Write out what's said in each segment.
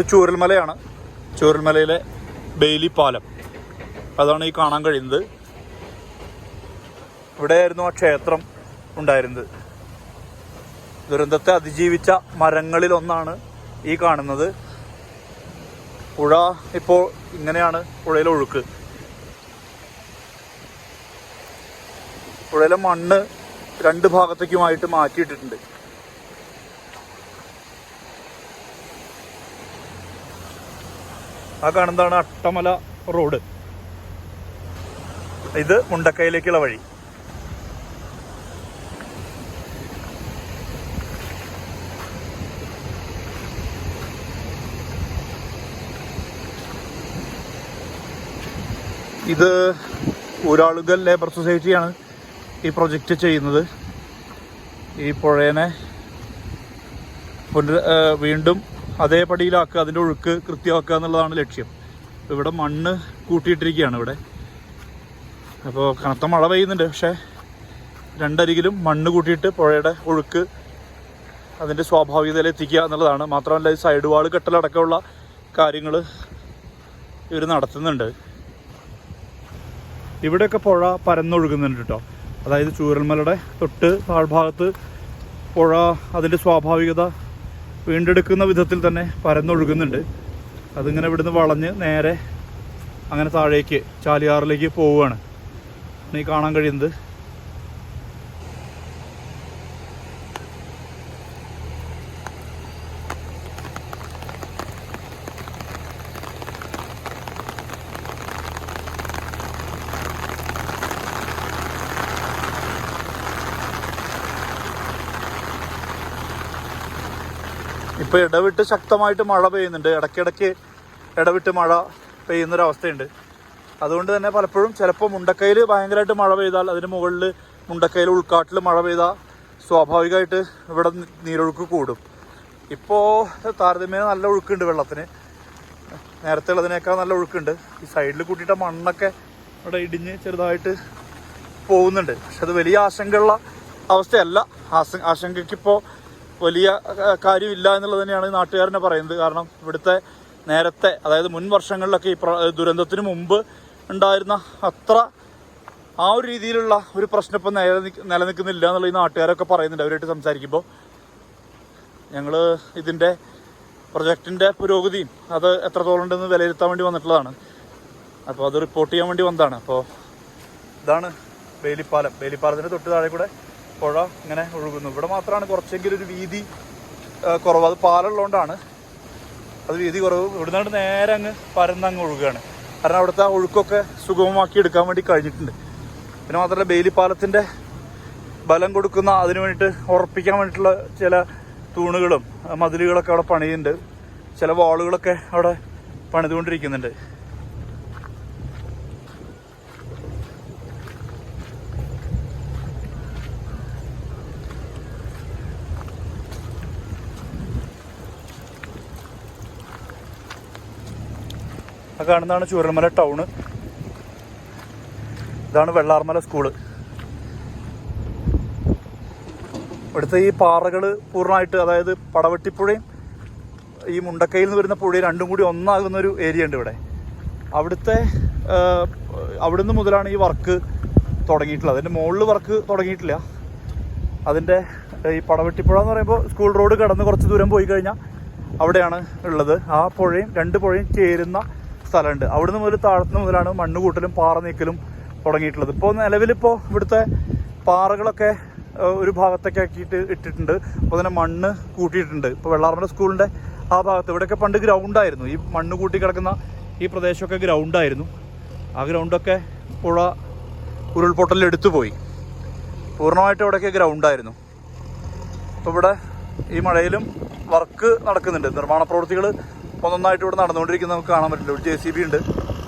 ഇത് ചൂരൽമലയാണ്. ചൂരൽമലയിലെ ബെയിലി പാലം. അതാണ് ഈ കാണാൻ കഴിയുന്നത്. ഇവിടെയായിരുന്നു ആ ക്ഷേത്രം ഉണ്ടായിരുന്നത്. ദുരന്തത്തെ അതിജീവിച്ച മരങ്ങളിൽ ഒന്നാണ് ഈ കാണുന്നത്. പുഴ ഇപ്പോൾ ഇങ്ങനെയാണ് പുഴയിലെ ഒഴുക്ക്. പുഴയിലെ മണ്ണ് രണ്ട് ഭാഗത്തേക്കുമായിട്ട് മാറ്റിയിട്ടിട്ടുണ്ട്. ആ കാണുന്നതാണ് അട്ടമല റോഡ്. ഇത് മുണ്ടക്കയിലേക്കുള്ള വഴി. ഇത് ഊരാളുകൽ ലേബർ സൊസൈറ്റിയാണ് ഈ പ്രൊജക്റ്റ് ചെയ്യുന്നത്. ഈ പുഴേനെ പുനർ വീണ്ടും അതേ പടിയിലാക്കുക അതിന്റെ ഒഴുക്ക് കൃത്യമാക്കുക എന്നുള്ളതാണ് ലക്ഷ്യം. ഇവിടെ മണ്ണ് കൂട്ടിയിട്ടിരിക്കുകയാണ് ഇവിടെ. അപ്പോൾ കനത്ത മഴ പെയ്യുന്നുണ്ട് പക്ഷേ രണ്ടരികിലും മണ്ണ് കൂട്ടിയിട്ട് പുഴയുടെ ഒഴുക്ക് അതിന്റെ സ്വാഭാവികതയിൽ എത്തിക്കുക എന്നുള്ളതാണ്. മാത്രമല്ല ഈ സൈഡ് വാൾ കെട്ടലടക്കമുള്ള കാര്യങ്ങൾ ഇവർ നടത്തുന്നുണ്ട്. ഇവിടെയൊക്കെ പുഴ പരന്നൊഴുകുന്നുണ്ട് കേട്ടോ. അതായത് ചൂരൽമലയുടെ തൊട്ട് താഴ്ഭാഗത്ത് പുഴ അതിന്റെ സ്വാഭാവികത വീണ്ടെടുക്കുന്ന വിധത്തിൽ തന്നെ പരന്നൊഴുകുന്നുണ്ട്. അതിങ്ങനെ ഇവിടുന്ന് വളഞ്ഞ് നേരെ അങ്ങനെ താഴേക്ക് ചാലിയാറിലേക്ക് പോവുകയാണ്. ഈ കാണാൻ കഴിയുന്നത് ഇപ്പോൾ ഇടവിട്ട് ശക്തമായിട്ട് മഴ പെയ്യുന്നുണ്ട്. ഇടയ്ക്കിടയ്ക്ക് ഇടവിട്ട് മഴ പെയ്യുന്നൊരവസ്ഥയുണ്ട്. അതുകൊണ്ട് തന്നെ പലപ്പോഴും ചിലപ്പോൾ മുണ്ടക്കയിൽ ഭയങ്കരമായിട്ട് മഴ പെയ്താൽ അതിന് മുകളിൽ മുണ്ടക്കയിൽ ഉൾക്കാട്ടിൽ മഴ പെയ്താൽ സ്വാഭാവികമായിട്ട് ഇവിടെ നീരൊഴുക്ക് കൂടും. ഇപ്പോൾ താരതമ്യേന നല്ല ഒഴുക്കുണ്ട് വെള്ളത്തിന്. നേരത്തെ ഉള്ളതിനേക്കാൾ നല്ല ഒഴുക്കുണ്ട്. ഈ സൈഡിൽ കൂട്ടിയിട്ട മണ്ണൊക്കെ ഇവിടെ ഇടിഞ്ഞ് ചെറുതായിട്ട് പോകുന്നുണ്ട്. പക്ഷെ അത് വലിയ ആശങ്കയുള്ള അവസ്ഥയല്ല. ആശ ആശങ്കയ്ക്കിപ്പോൾ വലിയ കാര്യമില്ല എന്നുള്ളത് തന്നെയാണ് നാട്ടുകാരനെ പറയുന്നത്. കാരണം ഇവിടുത്തെ നേരത്തെ അതായത് മുൻ വർഷങ്ങളിലൊക്കെ ഈ ദുരന്തത്തിന് മുമ്പ് ഉണ്ടായിരുന്ന അത്ര ആ ഒരു രീതിയിലുള്ള ഒരു പ്രശ്നം ഇപ്പം നില നിലനിൽക്കുന്നില്ല എന്നുള്ള ഈ നാട്ടുകാരൊക്കെ പറയുന്നുണ്ട്. അവരായിട്ട് സംസാരിക്കുമ്പോൾ ഞങ്ങൾ ഇതിന്റെ പ്രൊജക്റ്റിന്റെ പുരോഗതിയും അത് എത്രത്തോളം ഉണ്ടെന്ന് വിലയിരുത്താൻ വേണ്ടി വന്നിട്ടുള്ളതാണ്. അപ്പോൾ അത് റിപ്പോർട്ട് ചെയ്യാൻ വേണ്ടി വന്നതാണ്. അപ്പോൾ ഇതാണ് ബേലിപ്പാലം ബേലിപ്പാലത്തിന്റെ തൊട്ട് താഴെ കൂടെ പുഴ ഇങ്ങനെ ഒഴുകുന്നു. ഇവിടെ മാത്രമാണ് കുറച്ചെങ്കിലും ഒരു വീതി കുറവ്. അത് പാലുള്ളതുകൊണ്ടാണ്. അത് വീതി കുറവ്. ഇവിടുന്ന് നേരെ അങ്ങ് പരന്ന് അങ്ങ് ഒഴുകുകയാണ്. കാരണം അവിടുത്തെ ഒഴുക്കൊക്കെ സുഗമമാക്കി എടുക്കാൻ വേണ്ടി കഴിഞ്ഞിട്ടുണ്ട്. പിന്നെ മാത്രമല്ല ബേലിപ്പാലത്തിന്റെ ബലം കൊടുക്കുന്ന അതിന് വേണ്ടിയിട്ട് ഉറപ്പിക്കാൻ വേണ്ടിയിട്ടുള്ള ചില തൂണുകളും മതിലുകളൊക്കെ അവിടെ പണിയുന്നുണ്ട്. ചില വാളുകളൊക്കെ അവിടെ പണിതുകൊണ്ടിരിക്കുന്നുണ്ട്. ആ കാണുന്നതാണ് ചൂരൽമല ടൗണ് ഇതാണ് വെള്ളാർമല സ്കൂൾ. ഇവിടുത്തെ ഈ പാറകൾ പൂർണമായിട്ട് അതായത് പടവെട്ടിപ്പുഴയും ഈ മുണ്ടക്കയിൽ നിന്ന് വരുന്ന പുഴയും രണ്ടും കൂടി ഒന്നാകുന്ന ഒരു ഏരിയ ഉണ്ട് ഇവിടെ. അവിടുത്തെ അവിടുന്ന് മുതലാണ് ഈ വർക്ക് തുടങ്ങിയിട്ടുള്ളത്. അതിന്റെ മുകളിൽ വർക്ക് തുടങ്ങിയിട്ടില്ല. അതിന്റെ ഈ പടവെട്ടിപ്പുഴ എന്ന് പറയുമ്പോൾ സ്കൂൾ റോഡ് കടന്ന് കുറച്ച് ദൂരം പോയി കഴിഞ്ഞാൽ അവിടെയാണ് ഉള്ളത്. ആ പുഴയും രണ്ട് പുഴയും ചേരുന്ന സ്ഥലമുണ്ട്. അവിടുന്ന് മുതൽ താഴത്തുനിന്ന് മുതലാണ് മണ്ണ് കൂട്ടലും പാറ നീക്കലും തുടങ്ങിയിട്ടുള്ളത്. ഇപ്പോൾ നിലവിലിപ്പോൾ ഇവിടുത്തെ പാറകളൊക്കെ ഒരു ഭാഗത്തൊക്കെ ആക്കിയിട്ട് ഇട്ടിട്ടുണ്ട്. അപ്പോൾ തന്നെ മണ്ണ് കൂട്ടിയിട്ടുണ്ട്. ഇപ്പോൾ വെള്ളാർമല സ്കൂളിന്റെ ആ ഭാഗത്ത് ഇവിടെയൊക്കെ പണ്ട് ഗ്രൗണ്ടായിരുന്നു ഈ മണ്ണ് കൂട്ടി കിടക്കുന്ന ഈ പ്രദേശമൊക്കെ ഗ്രൗണ്ടായിരുന്നു ആ ഗ്രൗണ്ടൊക്കെ പുഴ ഉരുൾപൊട്ടലിൽ എടുത്തു പോയി പൂർണമായിട്ടും ഇവിടെയൊക്കെ ഗ്രൗണ്ടായിരുന്നു അപ്പോൾ ഇവിടെ ഈ മഴയിലും വർക്ക് നടക്കുന്നുണ്ട്. നിർമ്മാണ പ്രവൃത്തികൾ ഒന്നൊന്നായിട്ട് ഇവിടെ നടന്നുകൊണ്ടിരിക്കുന്നത് നമുക്ക് കാണാൻ പറ്റില്ല. ഒരു ജെ സി ബി ഉണ്ട്.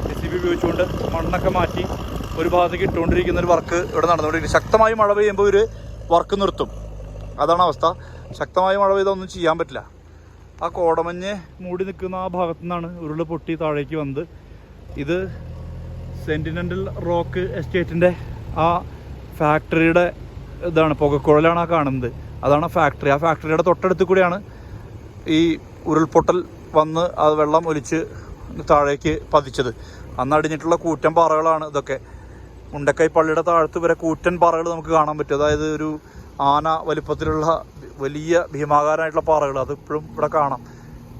ജെ സി ബി ഉപയോഗിച്ചുകൊണ്ട് മണ്ണൊക്കെ മാറ്റി ഒരു ഭാഗത്തേക്ക് ഇട്ടുകൊണ്ടിരിക്കുന്ന ഒരു വർക്ക് ഇവിടെ നടന്നുകൊണ്ടിരിക്കുന്നത് ശക്തമായി മഴ പെയ്യുമ്പോൾ ഒരു വർക്ക് നിർത്തും. അതാണ് അവസ്ഥ. ശക്തമായി മഴ പെയ്താൽ ഒന്നും ചെയ്യാൻ പറ്റില്ല. ആ കോടമഞ്ഞ് മൂടി നിൽക്കുന്ന ആ ഭാഗത്തു നിന്നാണ് ഉരുൾ പൊട്ടി താഴേക്ക് വന്നത്. ഇത് സെന്റിനന്റൽ റോക്ക് എസ്റ്റേറ്റിന്റെ ആ ഫാക്ടറിയുടെ ഇതാണ്. പുകക്കുഴലാണ് ആ കാണുന്നത്. അതാണ് ഫാക്ടറി. ആ ഫാക്ടറിയുടെ തൊട്ടടുത്ത് കൂടിയാണ് ഈ ഉരുൾപൊട്ടൽ വന്ന് അത് വെള്ളം ഒലിച്ച് താഴേക്ക് പതിച്ചത്. അന്ന് അടിഞ്ഞിട്ടുള്ള കൂറ്റൻ പാറകളാണ് ഇതൊക്കെ. മുണ്ടക്കൈ പള്ളിയുടെ താഴത്ത് വരെ കൂറ്റൻ പാറകൾ നമുക്ക് കാണാൻ പറ്റും. അതായത് ഒരു ആന വലിപ്പത്തിലുള്ള വലിയ ഭീമാകാരമായിട്ടുള്ള പാറകൾ. അത് ഇപ്പോഴും ഇവിടെ കാണാം.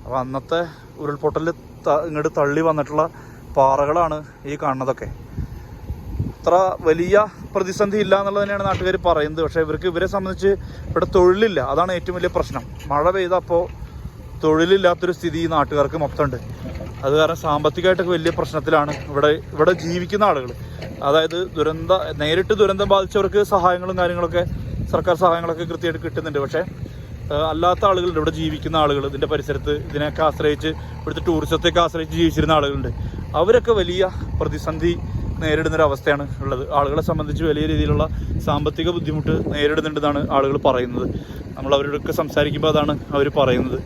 അപ്പോൾ അന്നത്തെ ഉരുൾപൊട്ടൽ ഇങ്ങോട്ട് തള്ളി വന്നിട്ടുള്ള പാറകളാണ് ഈ കാണുന്നതൊക്കെ. അത്ര വലിയ പ്രതിസന്ധി ഇല്ല എന്നുള്ളത് തന്നെയാണ് നാട്ടുകാർ പറയുന്നത്. പക്ഷേ ഇവർക്ക് ഇവരെ സംബന്ധിച്ച് ഇവിടെ തൊഴിലില്ല. അതാണ് ഏറ്റവും വലിയ പ്രശ്നം. മഴ പെയ്തപ്പോൾ തൊഴിലില്ലാത്തൊരു സ്ഥിതി ഈ നാട്ടുകാർക്ക് മൊത്തമുണ്ട്. അത് കാരണം സാമ്പത്തികമായിട്ടൊക്കെ വലിയ പ്രശ്നത്തിലാണ് ഇവിടെ ഇവിടെ ജീവിക്കുന്ന ആളുകൾ. അതായത് ദുരന്ത നേരിട്ട് ദുരന്തം ബാധിച്ചവർക്ക് സഹായങ്ങളും കാര്യങ്ങളൊക്കെ സർക്കാർ സഹായങ്ങളൊക്കെ കൃത്യമായിട്ട് കിട്ടുന്നുണ്ട്. പക്ഷേ അല്ലാത്ത ആളുകളുണ്ട്. ഇവിടെ ജീവിക്കുന്ന ആളുകൾ ഇതിന്റെ പരിസരത്ത് ഇതിനെയൊക്കെ ആശ്രയിച്ച് ഇവിടുത്തെ ടൂറിസത്തെയൊക്കെ ആശ്രയിച്ച് ജീവിച്ചിരുന്ന ആളുകളുണ്ട്. അവരൊക്കെ വലിയ പ്രതിസന്ധി നേരിടുന്ന ഒരു അവസ്ഥയാണ് ഉള്ളത്. ആളുകളെ സംബന്ധിച്ച് വലിയ രീതിയിലുള്ള സാമ്പത്തിക ബുദ്ധിമുട്ട് നേരിടുന്നുണ്ടെന്നാണ് ആളുകൾ പറയുന്നത്. നമ്മൾ അവരോടൊക്കെ സംസാരിക്കുമ്പോൾ അതാണ് അവർ പറയുന്നത്.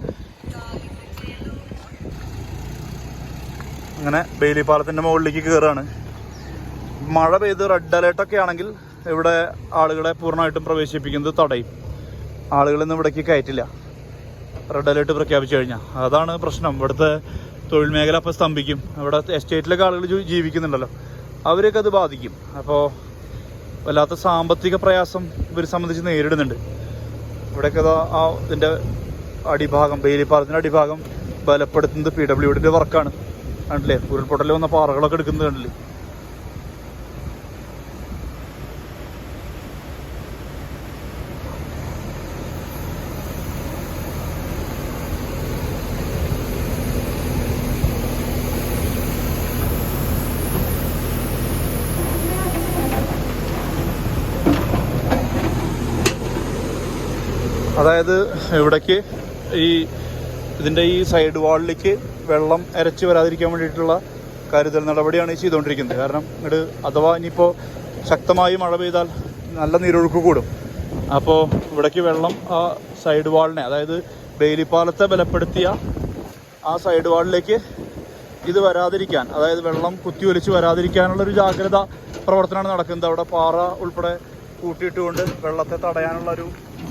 അങ്ങനെ ബെയിലി പാലത്തിന്റെ മുകളിലേക്ക് കയറുകയാണ് മഴ പെയ്ത് റെഡ് അലേർട്ടൊക്കെ ആണെങ്കിൽ ഇവിടെ ആളുകളെ പൂർണമായിട്ടും പ്രവേശിപ്പിക്കുന്നത് തടയും. ആളുകളൊന്നും ഇവിടേക്ക് കയറ്റില്ല. റെഡ് അലേർട്ട് പ്രഖ്യാപിച്ചു കഴിഞ്ഞാൽ അതാണ് പ്രശ്നം. ഇവിടുത്തെ തൊഴിൽ മേഖല അപ്പോൾ സ്തംഭിക്കും. ഇവിടെ എസ്റ്റേറ്റിലൊക്കെ ആളുകൾ ജീവിക്കുന്നുണ്ടല്ലോ. അവരെയൊക്കെ അത് ബാധിക്കും. അപ്പോൾ വല്ലാത്ത സാമ്പത്തിക പ്രയാസം ഇവർ സംബന്ധിച്ച് നേരിടുന്നുണ്ട്. ഇവിടെയൊക്കെ ആ ഇതിന്റെ അടിഭാഗം ബെയിലിപ്പാലത്തിന്റെ അടിഭാഗം ബലപ്പെടുത്തുന്നത് പി ഡബ്ല്യു ഡിന്റെ വർക്കാണ് കണ്ടില്ലേ? ഉരുൾപൊട്ടൽ വന്ന പാറകളൊക്കെ എടുക്കുന്നത് കണ്ടില്ലേ? അതായത് ഇവിടേക്ക് ഈ ഇതിന്റെ ഈ സൈഡ് വാളിലേക്ക് വെള്ളം ഇരച്ച് വരാതിരിക്കാൻ വേണ്ടിയിട്ടുള്ള കരുതൽ നടപടിയാണ് ചെയ്തുകൊണ്ടിരിക്കുന്നത്. കാരണം ഇങ്ങോട്ട് അഥവാ ഇനിയിപ്പോൾ ശക്തമായി മഴ പെയ്താൽ നല്ല നീരൊഴുക്ക് കൂടും. അപ്പോൾ ഇവിടേക്ക് വെള്ളം ആ സൈഡ് വാളിനെ അതായത് ബെയിലിപ്പാലത്തെ ബലപ്പെടുത്തിയ ആ സൈഡ് വാളിലേക്ക് ഇത് വരാതിരിക്കാൻ അതായത് വെള്ളം കുത്തിയൊലിച്ച് വരാതിരിക്കാനുള്ളൊരു ജാഗ്രത പ്രവർത്തനമാണ് നടക്കുന്നത്. അവിടെ പാറ ഉൾപ്പെടെ കൂട്ടിയിട്ടുകൊണ്ട് വെള്ളത്തെ തടയാനുള്ള ഒരു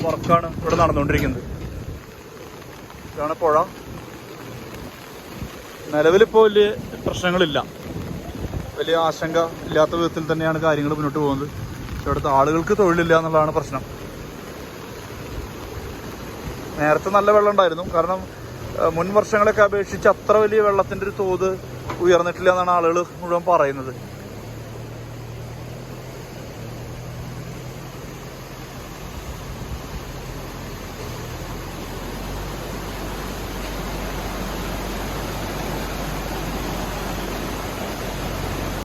വർക്കാണ് ഇവിടെ നടന്നുകൊണ്ടിരിക്കുന്നത്. ഇതാണ് പുഴ. നിലവിലിപ്പോൾ വലിയ പ്രശ്നങ്ങളില്ല. വലിയ ആശങ്ക ഇല്ലാത്ത വിധത്തിൽ തന്നെയാണ് കാര്യങ്ങൾ മുന്നോട്ട് പോകുന്നത്. ഇവിടുത്തെ ആളുകൾക്ക് തൊഴിലില്ല എന്നുള്ളതാണ് പ്രശ്നം. നേരത്തെ നല്ല വെള്ളം ഉണ്ടായിരുന്നു. കാരണം മുൻ വർഷങ്ങളൊക്കെ അപേക്ഷിച്ച് അത്ര വലിയ വെള്ളത്തിന്റെ ഒരു തോത് ഉയർന്നിട്ടില്ല എന്നാണ് ആളുകൾ മുഴുവൻ പറയുന്നത്.